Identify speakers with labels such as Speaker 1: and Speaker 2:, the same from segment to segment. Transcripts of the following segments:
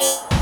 Speaker 1: you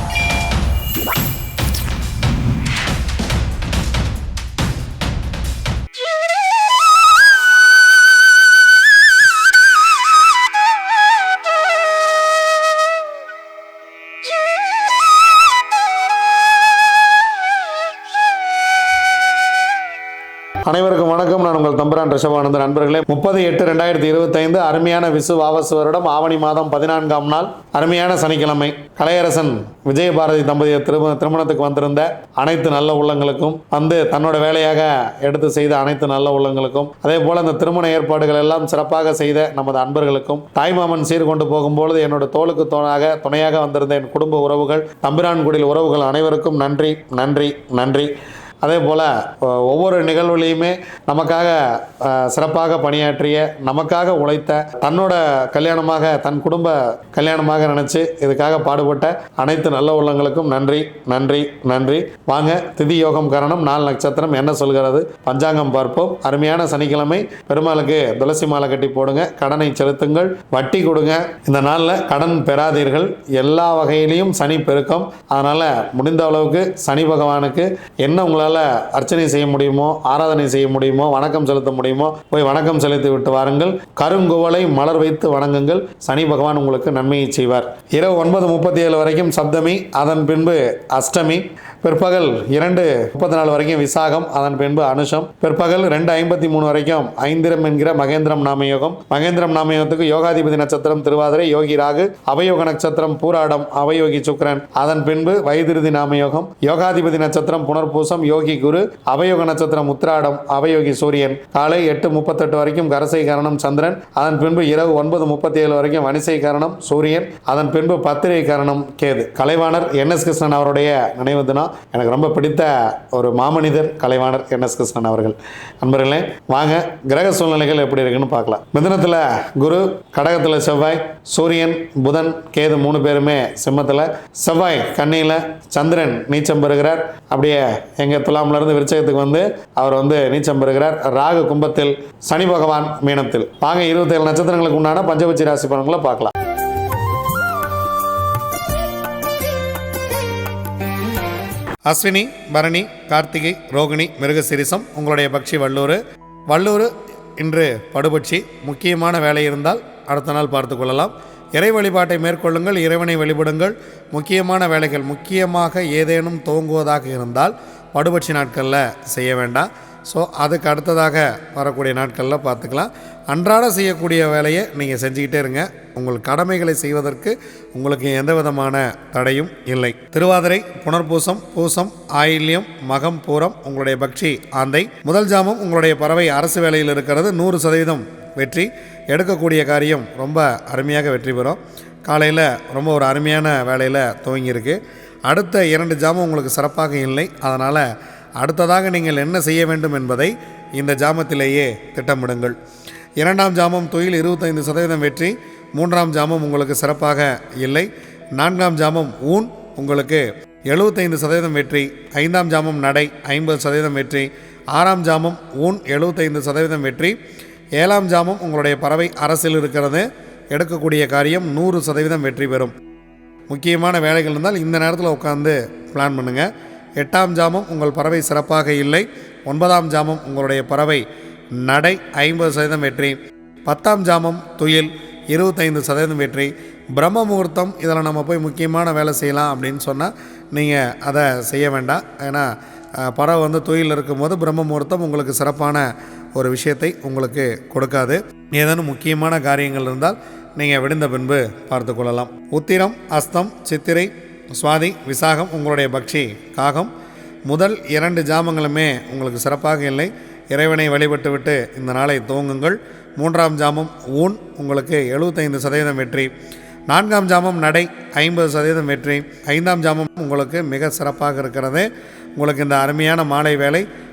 Speaker 1: அனைவருக்கும் வணக்கம். நான் உங்கள் தம்பரான் ரிஷபானந்த நண்பர்களே முப்பது எட்டு ரெண்டாயிரத்தி இருபத்தைந்து அருமையான விசு வாவசு வருடம் ஆவணி மாதம் பதினான்காம் நாள் அருமையான சனிக்கிழமை. கலையரசன் விஜயபாரதி தம்பதிய திருமண திருமணத்துக்கு வந்திருந்த அனைத்து நல்ல உள்ளங்களுக்கும் வந்து தன்னோட வேலையாக எடுத்து செய்த அனைத்து நல்ல உள்ளங்களுக்கும் அதே போல இந்த திருமண ஏற்பாடுகள் எல்லாம் சிறப்பாக செய்த நமது அன்பர்களுக்கும் தாய்மாமன் சீர்கொண்டு போகும்பொழுது என்னோட தோளுக்கு தோணாக துணையாக வந்திருந்த என் குடும்ப உறவுகள் தம்பிரான்குடியில் உறவுகள் அனைவருக்கும் நன்றி நன்றி நன்றி. அதே போல் ஒவ்வொரு நிகழ்வுலையுமே நமக்காக சிறப்பாக பணியாற்றிய நமக்காக உழைத்த தன்னோட கல்யாணமாக தன் குடும்ப கல்யாணமாக நினச்சி இதுக்காக பாடுபட்ட அனைத்து நல்ல உள்ளங்களுக்கும் நன்றி நன்றி நன்றி. வாங்க திதி யோகம் காரணம் நாலு நட்சத்திரம் என்ன சொல்கிறது? பஞ்சாங்கம் பார்ப்போம். அருமையான சனிக்கிழமை. பெருமாளுக்கு துளசி மாலை கட்டி போடுங்க. கடனை செலுத்துங்கள். வட்டி கொடுங்க. இந்த நாளில் கடன் பெறாதீர்கள். எல்லா வகையிலையும் சனி பெருக்கம். அதனால் முடிந்த அளவுக்கு சனி பகவானுக்கு என்ன உங்களால் உங்களால் அர்ச்சனை செய்ய முடியுமோ ஆராதனை செய்ய முடியுமோ வணக்கம் செலுத்த முடியுமோ போய் வணக்கம் செலுத்தி விட்டு வாருங்கள். கருங்குவலை மலர் வைத்து வணங்குங்கள். சனி பகவான் உங்களுக்கு நன்மையை செய்வார். இரவு ஒன்பது முப்பத்தி ஏழு வரைக்கும் சப்தமி அதன் பின்பு அஷ்டமி பிற்பகல் இரண்டு முப்பத்தி நாலு வரைக்கும் விசாகம் அதன் பின்பு அனுஷம் பிற்பகல் ரெண்டு ஐம்பத்தி மூணு வரைக்கும் ஐந்திரம் என்கிற மகேந்திரம் நாமயோகம். மகேந்திரம் நாமயோகத்துக்கு யோகாதிபதி நட்சத்திரம் திருவாதிரை யோகி ராகு அவயோக நட்சத்திரம் பூராடம் அவயோகி சுக்கரன் அதன் பின்பு வைதிருதி நாமயோகம். யோகாதிபதி நட்சத்திரம் புனர்பூசம் யோகி யோகி குரு அவயோக நட்சத்திரம் உத்திராடம் அவயோகி சூரியன். காலை எட்டு முப்பத்தெட்டு வரைக்கும் கரசை கரணம் சந்திரன். அதன் பின்பு இரவு ஒன்பது முப்பத்தி ஏழு வரைக்கும் வனிசை கரணம் சூரியன். அதன் பின்பு பத்திரை கரணம் கேது. கலைவாணர் என் எஸ் கிருஷ்ணன் அவருடைய நினைவு தினம். எனக்கு ரொம்ப பிடித்த ஒரு மாமனிதர் கலைவாணர் என் எஸ் கிருஷ்ணன் அவர்கள். நண்பர்களே வாங்க கிரக சூழ்நிலைகள் எப்படி இருக்குன்னு பார்க்கலாம். மிதனத்தில் குரு கடகத்தில் செவ்வாய் சூரியன் புதன் கேது மூணு பேருமே சிம்மத்தில். செவ்வாய் கண்ணியில் சந்திரன் நீச்சம் பெறுகிறார். அப்படியே எங்கள் துலாம்லேருந்து விருச்சகத்துக்கு வந்து அவர் வந்து நீச்சம் பெறுகிறார். ராகு கும்பத்தில் சனி பகவான் மீனத்தில். வாங்க இருபத்தேழு நட்சத்திரங்களுக்கு உண்டான பஞ்சபட்சி ராசி பலன்களை பார்க்கலாம். அஸ்வினி பரணி கார்த்திகை ரோகிணி மிருகசிரிசம் உங்களுடைய பக்ஷி வள்ளூர் வள்ளூர் இன்று படுபட்சி. முக்கியமான வேலை இருந்தால் அடுத்த நாள் பார்த்து கொள்ளலாம். இறை வழிபாட்டை மேற்கொள்ளுங்கள் இறைவனை வழிபடுங்கள். முக்கியமான வேலைகள் முக்கியமாக ஏதேனும் துவங்குவதாக இருந்தால் படுபட்சி நாட்களில் செய்ய வேண்டாம். ஸோ அதுக்கு அடுத்ததாக வரக்கூடிய நாட்களில் பார்த்துக்கலாம். அன்றாட செய்யக்கூடிய வேலையை நீங்கள் செஞ்சுக்கிட்டே இருங்க. உங்கள் கடமைகளை செய்வதற்கு உங்களுக்கு எந்த விதமான தடையும் இல்லை. திருவாதிரை புனர்பூசம் பூசம் ஆயில்யம் மகம் பூரம் உங்களுடைய பக்ஷி ஆந்தை. முதல் ஜாமம் உங்களுடைய பறவை அரசு வேலையில் இருக்கிறது. நூறு சதவீதம் வெற்றி எடுக்கக்கூடிய காரியம் ரொம்ப அருமையாக வெற்றி பெறும். காலையில் ரொம்ப ஒரு அருமையான வேலையில் துவங்கியிருக்கு. அடுத்த இரண்டு ஜாமம் உங்களுக்கு சிறப்பாக இல்லை. அதனால் அடுத்ததாக நீங்கள் என்ன செய்ய வேண்டும் என்பதை இந்த ஜாமத்திலேயே திட்டமிடுங்கள். இரண்டாம் ஜாமம் தொழில் இருபத்தைந்து சதவீதம் வெற்றி மூன்றாம் ஜாமம் உங்களுக்கு சிறப்பாக இல்லை. நான்காம் ஜாமம் ஊன் உங்களுக்கு எழுபத்தைந்து சதவீதம் வெற்றி ஐந்தாம் ஜாமம் நடை ஐம்பது சதவீதம் வெற்றி ஆறாம் ஜாமம் ஊன் எழுபத்தைந்து சதவீதம் வெற்றி ஏழாம் ஜாமம் உங்களுடைய பறவை அரசில் இருக்கிறது. எடுக்கக்கூடிய காரியம் நூறு சதவீதம் வெற்றி பெறும். முக்கியமான வேலைகள் இருந்தால் இந்த நேரத்தில் உட்காந்து பிளான் பண்ணுங்கள் எட்டாம் ஜாமம் உங்கள் பறவை சிறப்பாக இல்லை. ஒன்பதாம் ஜாமம் உங்களுடைய பறவை நடை ஐம்பது சதவீதம் வெற்றி. பத்தாம் ஜாமம் துயில் இருபத்தைந்து சதவீதம் வெற்றி. பிரம்ம முகூர்த்தம் இதில் நம்ம போய் முக்கியமான வேலை செய்யலாம் அப்படின்னு சொன்னால் நீங்கள் அதை செய்ய வேண்டாம். ஏன்னா பறவை வந்து துயில் இருக்கும்போது பிரம்ம முகூர்த்தம் உங்களுக்கு சிறப்பான ஒரு விஷயத்தை உங்களுக்கு கொடுக்காது. ஏதேனும் முக்கியமான காரியங்கள் இருந்தால் நீங்கள் விடுந்த பின்பு பார்த்து கொள்ளலாம். உத்திரம் அஸ்தம் சித்திரை சுவாதி விசாகம் உங்களுடைய பக்ஷி காகம். முதல் இரண்டு ஜாமங்களுமே உங்களுக்கு சிறப்பாக இல்லை. இறைவனை வழிபட்டுவிட்டு இந்த நாளை துவங்குங்கள். மூன்றாம் ஜாமம் ஊன் உங்களுக்கு எழுபத்தைந்து சதவீதம் வெற்றி. நான்காம் ஜாமம் நடை ஐம்பது சதவீதம் வெற்றி. ஐந்தாம் ஜாமம் உங்களுக்கு மிக சிறப்பாக இருக்கிறது. உங்களுக்கு இந்த அருமையான மாலை வேலை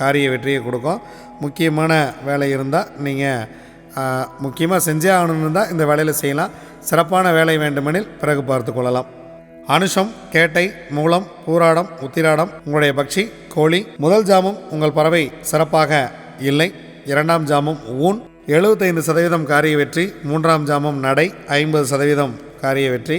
Speaker 1: காரிய வெற்றியை கொடுக்கும். முக்கியமான வேலை இருந்தால் நீங்கள் முக்கியமாக செஞ்சே ஆகணும்னு தான் இந்த வேலையில் செய்யலாம். சிறப்பான வேலை வேண்டுமெனில் பிறகு பார்த்து கொள்ளலாம். அனுஷம் கேட்டை மூலம் பூராடம் உத்திராடம் உங்களுடைய பக்ஷி கோழி முதல் ஜாமம் உங்கள் பறவை சிறப்பாக இல்லை. இரண்டாம் ஜாமம் ஊன். எழுபத்தைந்து சதவீதம் காரிய வெற்றி. மூன்றாம் ஜாமம் நடை. ஐம்பது சதவீதம் காரிய வெற்றி.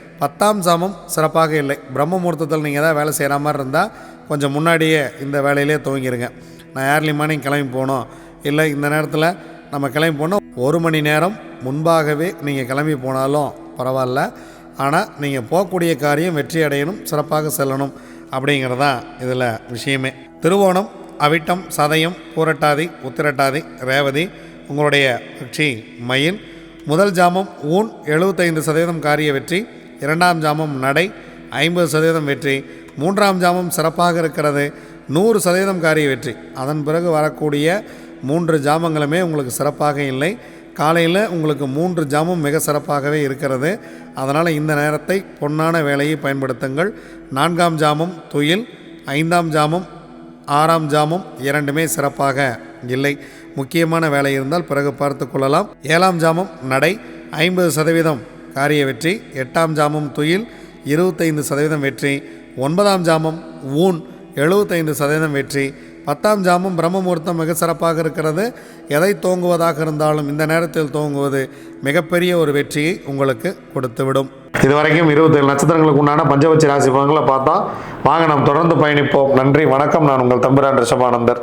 Speaker 1: பத்தாம் சாமம் சிறப்பாக இல்லை. பிரம்ம முகூர்த்தத்தில் நீங்கள் ஏதாவது வேலை செய்கிற மாதிரி இருந்தால் கொஞ்சம் முன்னாடியே இந்த வேலையிலே துவங்கிடுங்க நான் ஏர்லி மார்னிங் கிளம்பி போகணும். இல்லை இந்த நேரத்தில் நம்ம கிளம்பி போனோம் ஒரு மணி நேரம் முன்பாகவே நீங்கள் கிளம்பி போனாலும் பரவாயில்ல. ஆனால் நீங்கள் போகக்கூடிய காரியம் வெற்றி அடையணும் சிறப்பாக செல்லணும் அப்படிங்கிறது தான் இதில் விஷயமே. திருவோணம் அவிட்டம் சதயம் பூரட்டாதி உத்திரட்டாதி ரேவதி உங்களுடைய கட்சி மயில். முதல் ஜாமம் ஊன் எழுபத்தைந்து சதவீதம் காரிய வெற்றி. இரண்டாம் ஜாமம் நடை ஐம்பது சதவீதம் வெற்றி மூன்றாம் ஜாமம் சிறப்பாக இருக்கிறது நூறு சதவீதம் காரிய வெற்றி. அதன் பிறகு வரக்கூடிய மூன்று ஜாமங்களுமே உங்களுக்கு சிறப்பாக இல்லை. காலையில் உங்களுக்கு மூன்று ஜாமும் மிக சிறப்பாகவே இருக்கிறது. அதனால் இந்த நேரத்தை பொன்னான வேலையை பயன்படுத்துங்கள். நான்காம் ஜாமம் துயில் ஐந்தாம் ஜாமம் ஆறாம் ஜாமம் இரண்டுமே சிறப்பாக இல்லை. முக்கியமான வேலை இருந்தால் பிறகு பார்த்து கொள்ளலாம். ஏழாம் ஜாமம் நடை ஐம்பது சதவீதம் காரிய வெற்றி எட்டாம் ஜாமம் துயில் இருபத்தைந்து சதவீதம் வெற்றி ஒன்பதாம் ஜாமம் ஊன் எழுபத்தைந்து சதவீதம் வெற்றி. பத்தாம் ஜாமம் பிரம்ம முகூர்த்தம் மிக சிறப்பாக இருக்கிறது. எதை தோங்குவதாக இருந்தாலும் இந்த நேரத்தில் தோங்குவது மிகப்பெரிய ஒரு வெற்றியை உங்களுக்கு கொடுத்துவிடும். இதுவரைக்கும் இருபத்தேழு நட்சத்திரங்களுக்கு உண்டான பஞ்சபட்சி ராசி பங்களை பார்த்தா வாங்க நாம் தொடர்ந்து பயணிப்போம். நன்றி வணக்கம். நான் உங்கள் தம்பிரான் ரிஷபானந்தர்.